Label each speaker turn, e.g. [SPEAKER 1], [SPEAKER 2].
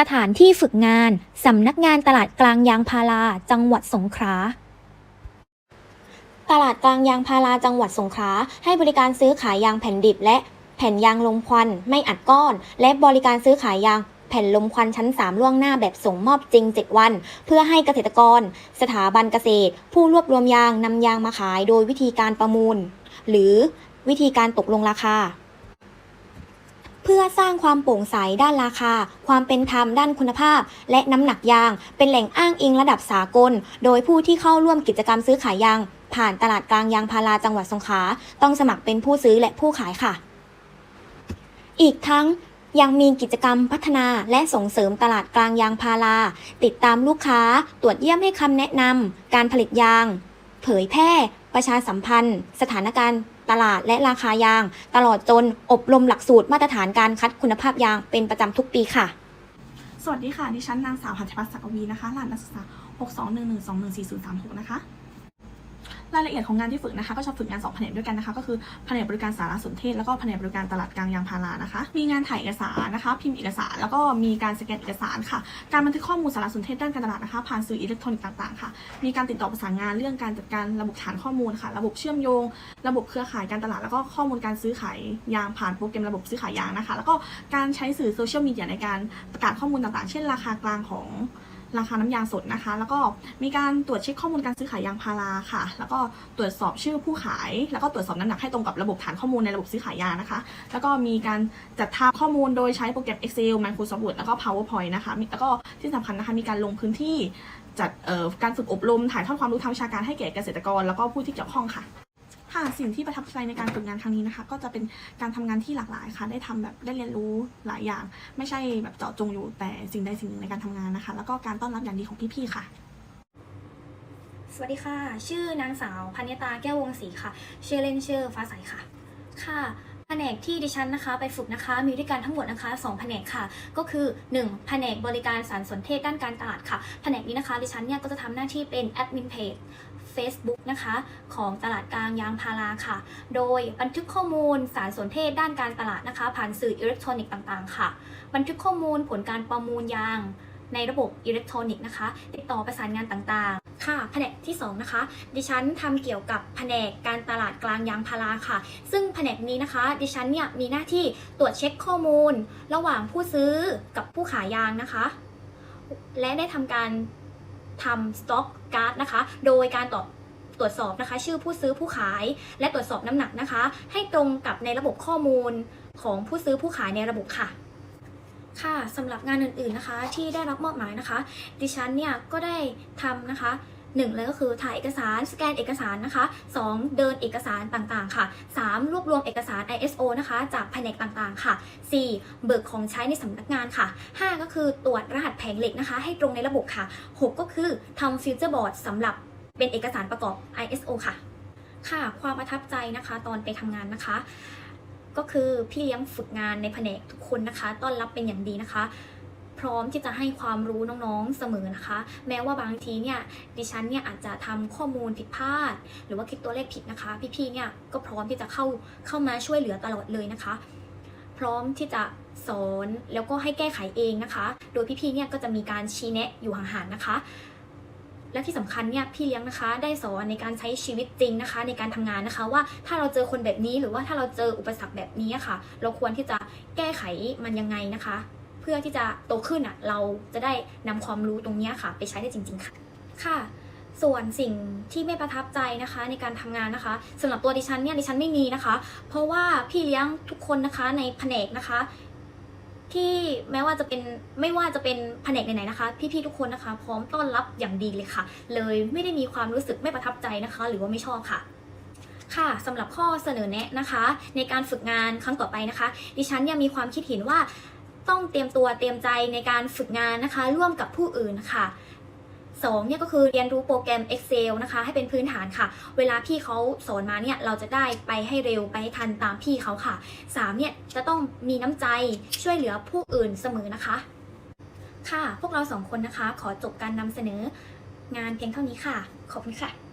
[SPEAKER 1] สถานที่ฝึกงาน สำนักงานตลาดกลางยางพารา จังหวัดสงขลาตลาดกลางยางพาราจังหวัดสงขลาให้บริการซื้อขายยางแผ่นดิบ และแผ่นยางลมควัน ไม่อัดก้อน และบริการซื้อขายยางแผ่นลมควันชั้น 3 ล่วงหน้าแบบส่งมอบจริง 7 วัน เพื่อให้เกษตรกร สถาบันเกษตร ผู้รวบรวมยางนำยางมาขายโดยวิธีการประมูล หรือวิธีการตกลงราคา เพื่อสร้างความโปร่งใสด้านราคา ความเป็นธรรมด้านคุณภาพ และน้ำหนักยาง เป็นแหล่งอ้างอิงระดับสากล โดยผู้ที่เข้าร่วมกิจกรรมซื้อขายยาง ผ่านตลาดกลางยางพาราจังหวัดสงขลาต้องสมัครเป็นผู้ซื้อและผู้ขายค่ะ อีกทั้งยังมีกิจกรรมพัฒนาและส่งเสริมตลาดกลางยางพารา ติดตามลูกค้า ตรวจเยี่ยมให้คำแนะนำการผลิตยาง เผยแพร่ ประชาสัมพันธ์ สถานการณ์ ตลาดและราคายาง ตลอดจนอบรมหลักสูตรมาตรฐานการคัดคุณภาพยางเป็นประจำทุกปีค่ะ
[SPEAKER 2] สวัสดีค่ะ ดิฉันนางสาวหัตถพัฒน์ศักดิ์วีนะคะรหัสนักศึกษา 62112144036 นะคะ รายละเอียดของงานที่ฝึกนะคะ ก็จะฝึกงาน2แผนกด้วยกันนะคะ ก็คือแผนกบริการสารสนเทศ แล้วก็แผนกบริการตลาดกลางยางพารานะคะ มีงานถ่ายเอกสารนะคะ พิมพ์เอกสาร แล้วก็มีการสแกนเอกสารค่ะ การบันทึกข้อมูลสารสนเทศด้านการตลาดนะคะ ผ่านสื่ออิเล็กทรอนิกส์ต่างๆค่ะ มีการติดต่อประสานงานเรื่องการจัดการระบบฐานข้อมูลค่ะ ระบบเชื่อมโยง ระบบเครือข่ายการตลาด แล้วก็ข้อมูลการซื้อขายยางผ่านโปรแกรมระบบซื้อขายยางนะคะ แล้วก็การใช้สื่อโซเชียลมีเดียในการประกาศข้อมูลต่างๆ เช่น ราคากลางของ ราคาน้ำยางสดนะคะ แล้วก็มีการตรวจเช็คข้อมูลการซื้อขายยางพาราค่ะ แล้วก็ตรวจสอบชื่อผู้ขาย แล้วก็ตรวจสอบน้ำหนักให้ตรงกับระบบฐานข้อมูลในระบบซื้อขายยางนะคะ แล้วก็มีการจัดทาข้อมูลโดยใช้โปรแกรม Excel Microsoft Word แล้วก็ PowerPoint นะคะแล้วก็ที่สำคัญนะคะมีการลงพื้นที่จัดการฝึกอบรมถ่ายทอดความรู้ทางวิชาการให้แก่เกษตรกร แล้วก็ผู้ที่เกี่ยวข้องค่ะ ค่ะสิ่งที่ประทับใจในการฝึกงานครั้งนี้นะคะ ก็จะเป็นการทำงานที่หลากหลายค่ะ ได้ทำแบบได้เรียนรู้หลายอย่าง ไม่ใช่แบบเจาะจงอยู่แต่สิ่งใดสิ่งหนึ่งในการทำงานนะคะ แล้วก็การต้อนรับอย่างดีของพี่ๆค่ะ
[SPEAKER 1] สวัสดีค่ะ ชื่อนางสาวพัญญตาแก้ววงศรีค่ะ ชื่อเล่นชื่อฟ้าใสค่ะ ค่ะ แผนกที่ดิฉันนะคะ ไปฝึกนะคะ มีด้วยกันทั้งหมดนะคะ2แผนกค่ะ ก็คือ 1. แผนกบริการสารสนเทศด้านการตลาดค่ะ แผนกนี้นะคะ ดิฉันเนี่ยก็จะทำหน้าที่เป็นแอดมินเพจ Facebook นะคะ ของตลาดกลางยางพาราค่ะ โดยบันทึกข้อมูลสารสนเทศด้านการตลาดนะคะ ผ่านสื่ออิเล็กทรอนิกส์ต่างๆ ค่ะ บันทึกข้อมูลผลการประมูลยางในระบบอิเล็กทรอนิกส์นะคะ ติดต่อประสานงานต่างๆ ค่ะ แผนกที่ 2 นะคะ ดิฉันทำเกี่ยวกับแผนกการตลาดกลางยางพาราค่ะ ซึ่งแผนกนี้นะคะ ดิฉันเนี่ยมีหน้าที่ตรวจเช็คข้อมูล ระหว่างผู้ซื้อกับผู้ขายยางนะคะ และได้ทำการ ทำสต็อกการ์ดนะคะ โดยการตรวจตรวจสอบนะคะ ชื่อผู้ซื้อผู้ขาย และตรวจสอบน้ำหนักนะคะ ให้ตรงกับในระบบข้อมูลของผู้ซื้อผู้ขายในระบบค่ะ ค่ะสำหรับงานอื่นๆนะคะ ที่ได้รับมอบหมายนะคะ ดิฉันเนี่ยก็ได้ทำนะคะ หนึ่งเลยก็คือถ่ายเอกสารสแกนเอกสารนะคะ 2. เดินเอกสารต่างๆ ค่ะ 3. รวบรวมเอกสาร ISO นะคะ จากแผนกต่างๆ ค่ะ 4. เบิกของใช้ในสำนักงานค่ะ 5. ก็คือตรวจรหัสแผงเหล็กนะคะ ให้ตรงในระบบค่ะ 6. ก็คือทำฟิวเจอร์บอร์ดสำหรับเป็นเอกสารประกอบ ISO ค่ะ ค่ะ ความประทับใจนะคะ ตอนไปทำงานนะคะ ก็คือพี่เลี้ยงฝึกงานในแผนกทุกคนนะคะ ต้อนรับเป็นอย่างดีนะคะ ร้อมที่จะให้ความรู้น้องๆเสมอนะคะ แม้ว่าบางทีเนี่ยดิฉันเนี่ยอาจจะทำข้อมูลผิดพลาด หรือว่าคิดตัวเลขผิดนะคะ พี่ๆเนี่ยก็พร้อมที่จะเข้าเข้ามาช่วยเหลือตลอดเลยนะคะ พร้อมที่จะสอนแล้วก็ให้แก้ไขเองนะคะ โดยพี่ๆเนี่ยก็จะมีการชี้แนะอยู่ห่างๆนะคะและที่สำคัญเนี่ยพี่เลี้ยงนะคะ ได้สอนในการใช้ชีวิตจริงนะคะ ในการทำงานนะคะว่าถ้าเราเจอคนแบบนี้หรือว่าถ้าเราเจออุปสรรคแบบนี้ค่ะ เราควรที่จะแก้ไขมันยังไงนะคะ เพื่อที่จะโตขึ้นอะเราจะได้นำความรู้ตรงนี้ค่ะ ไปใช้ได้จริง ๆ ค่ะค่ะ ส่วนสิ่งที่ไม่ประทับใจนะคะ ในการทำงานนะคะสำหรับตัวดิฉันเนี่ยดิฉันไม่มีนะคะ เพราะว่าพี่เลี้ยงทุกคนนะคะในแผนกนะคะ ที่แม้ว่าจะเป็นไม่ว่าจะเป็นแผนกไหนๆนะคะ พี่ๆทุกคนนะคะ พร้อมต้อนรับอย่างดีเลยค่ะ เลยไม่ได้มีความรู้สึกไม่ประทับใจนะคะ หรือว่าไม่ชอบค่ะค่ะสำหรับข้อเสนอแนะนะคะ ในการฝึกงานครั้งต่อไปนะคะ ดิฉันยังมีความคิดเห็นว่า ต้องเตรียมตัวเตรียมใจในการฝึกงานนะคะ ร่วมกับผู้อื่นค่ะสองเนี่ยก็คือเรียนรู้โปรแกรม Excel นะคะ ให้เป็นพื้นฐานค่ะ เวลาพี่เขาสอนมาเนี่ยเราจะได้ไปให้เร็วไปให้ทันตามพี่เขาค่ะสามเนี่ยจะต้องมีน้ำใจช่วยเหลือผู้อื่นเสมอนะคะ ค่ะ พวกเราสองคนนะคะ ขอจบการนำเสนองานเพียงเท่านี้ค่ะ ขอบคุณค่ะ